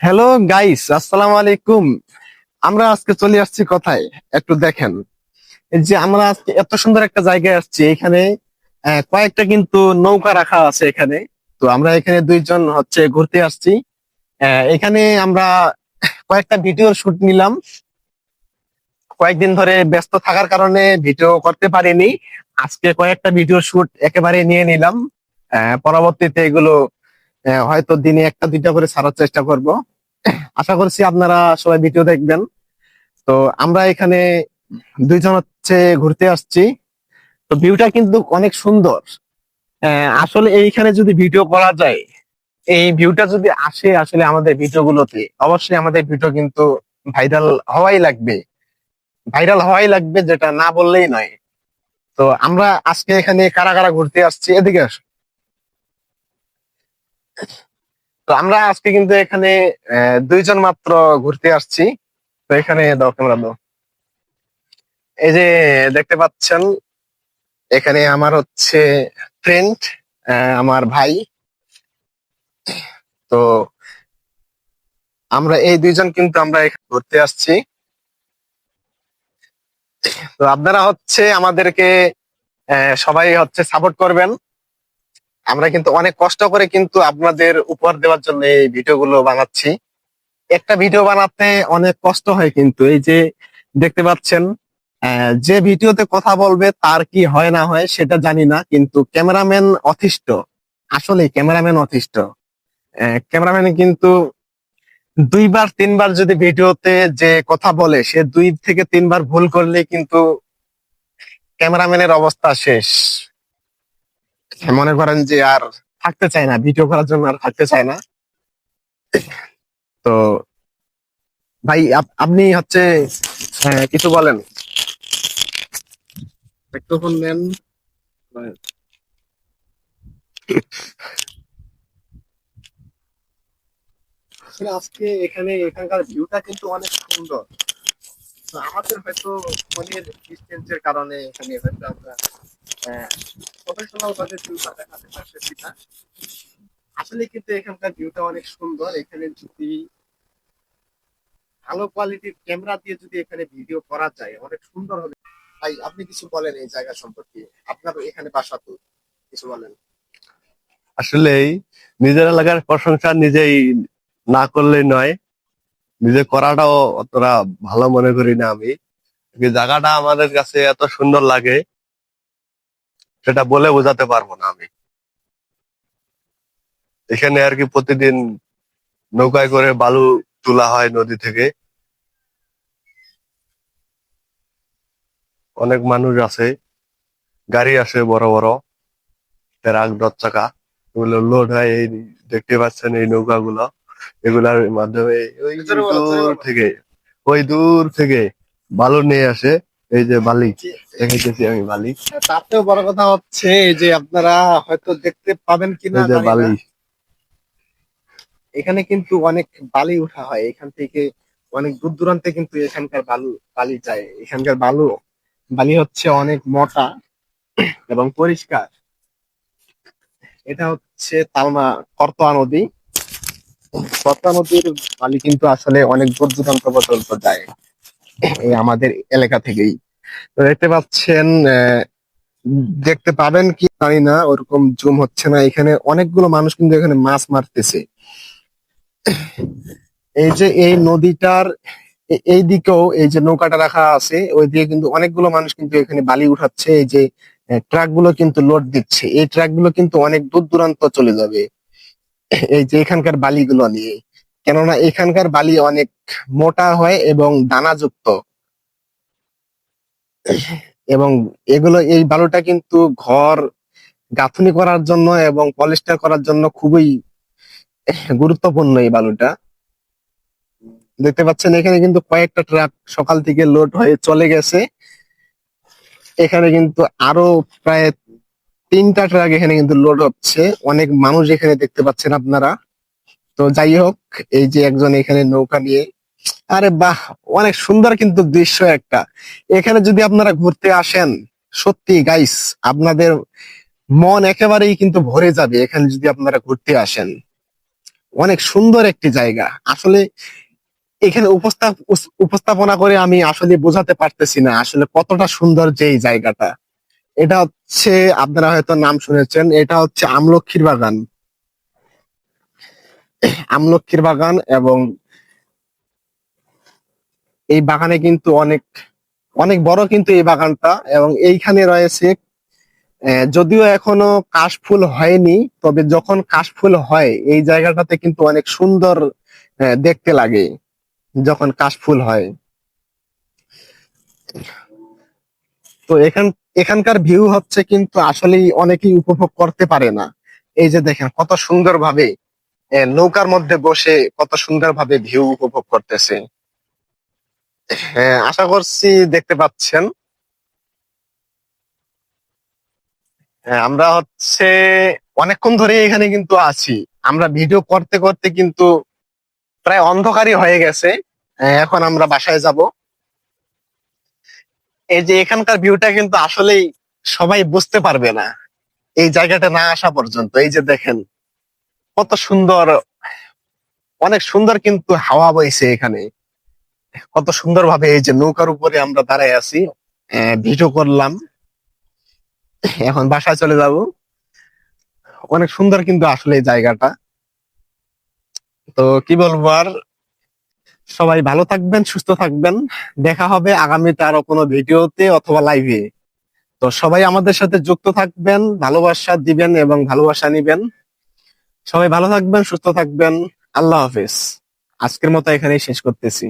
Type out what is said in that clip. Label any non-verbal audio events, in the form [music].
Hello guys আসসালামু আলাইকুম আমরা আজকে চলে আসছি কথায়? একটু দেখেন। যে আমরা আজকে এত সুন্দর একটা জায়গায় আসছি, এখানে কয়েকটা কিন্তু নৌকা রাখা আছে এখানে। তো আমরা এখানে দুইজন হচ্ছে ঘুরতে আসছি। এখানে আমরা কয়েকটা ভিডিওর শুট নিলাম। কয়েকদিন ধরে ব্যস্ত থাকার কারণে ভিডিও করতে পারিনি। আজকে কয়েকটা ভিডিও শুট একেবারে নিয়ে নিলাম। পরবর্তীতে এগুলো হয়তো দিনে একটা দুইটা করে ছাড়ার চেষ্টা করব। আশা করছি আপনারা সবাই ভিডিও দেখবেন। তো আমরা এখানে দুইজন হচ্ছে ঘুরতে আসছি। তো ভিউটা কিন্তু অনেক সুন্দর। আহ, আসলে এইখানে যদি ভিডিও করা যায় এই ভিউটা যদি আসে আসলে আমাদের ভিডিও গুলোতে অবশ্যই আমাদের ভিডিও কিন্তু ভাইরাল হওয়াই লাগবে। ভাইরাল হওয়াই লাগবে যেটা না বললেই নয়। তো আমরা আজকে এখানে কারা কারা ঘুরতে আসছি? এদিকে আসো। তো আমরা আজকে কিন্তু এখানে দুইজন মাত্র ঘুরতে আসছি। তো এখানে দাও ক্যামেরা দাও। এই যে দেখতে পাচ্ছেন, এখানে আমার হচ্ছে ফ্রেন্ড আমার ভাই। তো আমরা এই দুইজন কিন্তু আমরা এখানে ঘুরতে আসছি। তো আপনারা হচ্ছে আমাদেরকে সবাই হচ্ছে সাপোর্ট করবেন। আমরা কিন্তু অনেক কষ্ট করে কিন্তু আপনাদের উপহার দেওয়ার জন্য এই ভিডিওগুলো বানাচ্ছি। একটা ভিডিও বানাতে অনেক কষ্ট হয় কিন্তু, এই যে দেখতে পাচ্ছেন যে ভিডিওতে কথা বলবে তার কি হয় না হয় সেটা জানি না, কিন্তু ক্যামেরাম্যান অতিষ্ঠ। আসলে ক্যামেরাম্যান অতিষ্ঠ। ক্যামেরাম্যান কিন্তু দুইবার, তিনবার যদি ভিডিওতে যে কথা বলে, সে দুই থেকে তিনবার ভুল করলে কিন্তু ক্যামেরাম্যানের অবস্থা শেষ। মনে করেন যে আর থাকতে চায় না ভিডিও করার জন্য আর থাকতে চায় না। তো ভাই আপ- আপনি হচ্ছে আহ, কিছু বলেন। নেন আজকে এখানে এখানকার ভিউটা কিন্তু অনেক সুন্দর। আমাদের হয়তো ফোনের ডিস্টেন্সের কারণে এখানে হয়তো আমরা প্রফেশনাল ভিউটা দেখাতে আসলে কিন্তু এখানকার ভিউটা অনেক সুন্দর। এখানে যদি ভালো কোয়ালিটির ক্যামেরা দিয়ে যদি এখানে ভিডিও করা যায়, অনেক সুন্দর হবে। ভাই, আপনি কিছু বলেন এই জায়গা সম্পর্কে। আপনার এখানে বাসা তো, কিছু বলেন। আসলেই নিজের এলাকার প্রশংসা নিজেই না করলেই নয়। নিজে করাটাও অতটা ভালো মনে করি না আমি। জায়গাটা আমাদের কাছে এত সুন্দর লাগে। সেটা বলে বোঝাতে পারব না আমি। এখানে আর কি প্রতিদিন নৌকায় করে বালু তোলা হয় নদী থেকে। অনেক মানুষ আছে গাড়ি আসে বড় বড়। ট্রাক দশ চাকা এগুলো লোড হয় এই দেখতে পাচ্ছেন এই নৌকা গুলো এগুলার মাধ্যমে ওই দূর থেকে ওই দূর থেকে বালু নিয়ে আসে। এই যে বালি দেখেছি আমি বালি তার থেকেও বড় কথা হচ্ছে এই যে আপনারা হয়তো দেখতে পাবেন কিনা এই যে না। বালি এখানে কিন্তু অনেক বালি উঠা হয় এখান থেকে অনেক দূর দূরান্তে কিন্তু এখানকার বালু বালি যায়। এখানকার বালু বালি হচ্ছে অনেক মোটা এবং পরিষ্কার। এটা হচ্ছে তালমা করতোয়া নদী। করতোয়া নদীর বালি কিন্তু আসলে অনেক দূর দূরান্ত পর্যন্ত যায়। এই আমাদের এলাকা থেকেই। তো দেখতে পাচ্ছেন দেখতে পাবেন কি জানি না, ওরকম জুম হচ্ছে না। এখানে অনেকগুলো মানুষ কিন্তু এখানে মাছ মারতেছে। এই যে এই নদীটার এই দিকেও এই যে নৌকাটা রাখা আছে, ওই দিকে কিন্তু অনেকগুলো মানুষ কিন্তু এখানে বালি উঠাচ্ছে। এই যে ট্রাকগুলো কিন্তু লোড দিচ্ছে। এই ট্রাকগুলো কিন্তু অনেক দূর দূরান্ত চলে যাবে। এই যে এখানকার বালিগুলো নিয়ে। কেননা এখানকার বালি অনেক মোটা হয় এবং দানাযুক্ত। এবং এগুলো, এই বালুটা কিন্তু ঘর গাঁথনি করার জন্য এবং পলিস্টার করার জন্য খুবই গুরুত্বপূর্ণ এই বালুটা। দেখতে পাচ্ছেন, এখানে কিন্তু কয়েকটা ট্রাক সকাল থেকে লোড হয়ে চলে গেছে। এখানে কিন্তু আরও প্রায় তিনটা ট্রাক এখানে কিন্তু লোড হচ্ছে। অনেক মানুষ এখানে দেখতে পাচ্ছেন আপনারা। তো যাই হোক, এই যে একজন এখানে নৌকা নিয়ে, আরে বাহ, অনেক সুন্দর কিন্তু দৃশ্য একটা। এখানে যদি আপনারা ঘুরতে আসেন, সত্যি গাইস আপনাদের মন একেবারেই কিন্তু ভরে যাবে এখানে যদি আপনারা ঘুরতে আসেন। অনেক সুন্দর একটি জায়গা। আসলে এখানে উপস্থাপ উপস্থাপনা করে আমি আসলে বোঝাতে পারতেছি না আসলে কতটা সুন্দর যে এই জায়গাটা। এটা হচ্ছে, আপনারা হয়তো নাম শুনেছেন, এটা হচ্ছে আমলক্ষীর বাগান। [coughs] আমলক্ষীর বাগান এবং এই বাগানে কিন্তু অনেক অনেক বড় কিন্তু এই বাগানটা এবং এইখানে রয়েছে যদিও এখনও কাশফুল হয়নি, তবে যখন কাশফুল হয়, এই জায়গাটাতে কিন্তু অনেক সুন্দর দেখতে লাগে যখন কাশফুল হয়। তো এখান, এখানকার ভিউ হচ্ছে কিন্তু আসলেই অনেকেই উপভোগ করতে পারে না। এই যে দেখেন, কত সুন্দর ভাবে নৌকার মধ্যে বসে কত সুন্দর ভাবে ভিউ উপভোগ করতেছে। হ্যাঁ আশা করছি দেখতে পাচ্ছেন। হ্যাঁ, আমরা হচ্ছে অনেকক্ষণ ধরে এখানে কিন্তু আছি। আমরা ভিডিও করতে করতে কিন্তু প্রায় অন্ধকারই হয়ে গেছে। এখন আমরা বাসায় যাব। এই যে এখানকার ভিউটা কিন্তু আসলেই সবাই বুঝতে পারবে না। এই জায়গাটা না আসা পর্যন্ত। এই যে দেখেন কত সুন্দর, অনেক সুন্দর কিন্তু হাওয়া বইছে এখানে। কত সুন্দর ভাবে এই যে নৌকার উপরে আমরা দাঁড়ায় আছি। ভিডিও করলাম। এখন বাসায় চলে যাব। অনেক সুন্দর কিন্তু আসলে এই জায়গাটা। তো কি বলব আর, সবাই ভালো থাকবেন, সুস্থ থাকবেন। দেখা হবে আগামীতে আরও কোনো ভিডিওতে অথবা লাইভে তো সবাই আমাদের সাথে যুক্ত থাকবেন, ভালোবাসা দিবেন এবং ভালোবাসা নিবেন। সবাই ভালো থাকবেন সুস্থ থাকবেন। আল্লাহ হাফিজ। আজকের মতো এখানেই শেষ করতেছি।